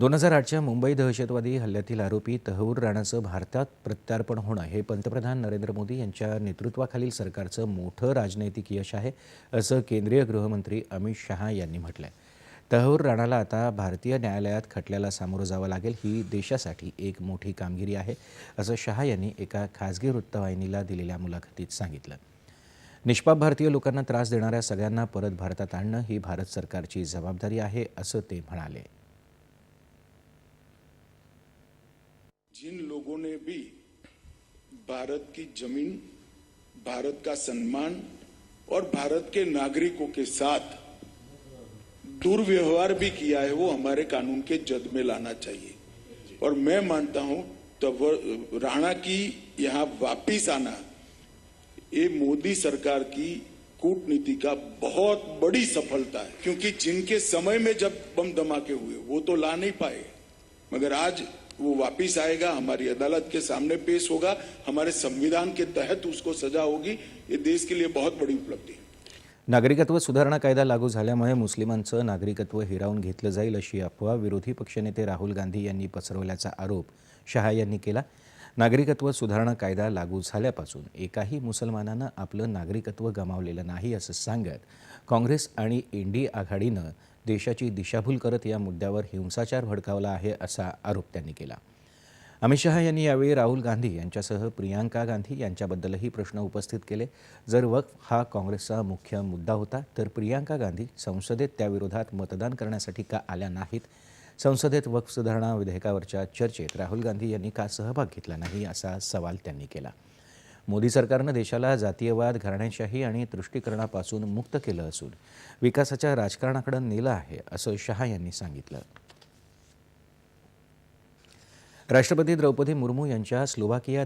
दोन हजार आठच्या मुंबई दहशतवादी हल्ल्यातील आरोपी तहूर राणाचं भारतात प्रत्यार्पण होणं हे पंतप्रधान नरेंद्र मोदी यांच्या नेतृत्वाखालील सरकारचं मोठं राजनैतिक यश आहे असं केंद्रीय गृहमंत्री अमित शहा यांनी म्हटलं आहे तहूर राणाला आता भारतीय न्यायालयात खटल्याला सामोरं जावं लागेल ही देशासाठी एक मोठी कामगिरी आहे असं शहा यांनी एका खासगी वृत्तवाहिनीला दिलेल्या मुलाखतीत सांगितलं. निष्पाप भारतीय लोकांना त्रास देणाऱ्या सगळ्यांना परत भारतात आणणं ही भारत सरकारची जबाबदारी आहे असं ते म्हणाले. लोगों ने भी भारत की ज़मीन, भारत का सम्मान और भारत के नागरिकों के साथ दुर्व्यवहार भी किया है, वो हमारे कानून के जद में लाना चाहिए। और मैं मानता हूँ, तब राणा की यहाँ वापिस आना, ये मोदी सरकार की कूटनीति का बहुत बड़ी सफलता है, क्योंकि जिनके समय में जब बम धमाके हुए, वो तो ला नहीं पाए। मगर आज वो वापिस आएगा हमारी अदालत के सामने पेश होगा हमारे संविधान के तहत उसको सजा होगी। ये देश के लिए बहुत बड़ी उपलब्धि है। नागरिकत्व सुधारणा कायदा लागू झाल्यामुळे मुस्लिमांचं नागरिकत्व हिरावून घेतलं जाईल अशी अफवा विरोधी पक्षनेते राहुल गांधी यांनी पसरवल्याचा आरोप शहा यांनी केला. नागरिकत्व सुधारणा कायदा लागू झाल्यापासून एकाही मुसलमानानं आपलं नागरिकत्व गमावलेलं नाही असं सांगत काँग्रेस आणि एनडीए आघाडीनं देशाची दिशाभूल करत या मुद्द्यावर हिंसाचार भडकावला आहे असा आरोप त्यांनी केला. अमित शहा यांनी यावेळी राहुल गांधी यांच्यासह प्रियांका गांधी यांच्याबद्दलही प्रश्न उपस्थित केले. जर वक्फ हा काँग्रेसचा मुख्य मुद्दा होता तर प्रियांका गांधी संसदेत त्याविरोधात मतदान करण्यासाठी का आल्या नाहीत? संसदेत वक्फ सुधारणा विधेयकावरच्या चर्चेत राहुल गांधी यांनी का सहभाग घेतला नाही असा सवाल त्यांनी केला. मोदी सरकारनं देशाला जातीयवाद घराणेशाही आणि तुष्टीकरणापासून मुक्त केलं असून विकासाच्या राजकारणाकडे नेलं आहे असं शहा यांनी सांगितलं. राष्ट्रपती द्रौपदी मुर्मू यांच्या स्लोवाकिया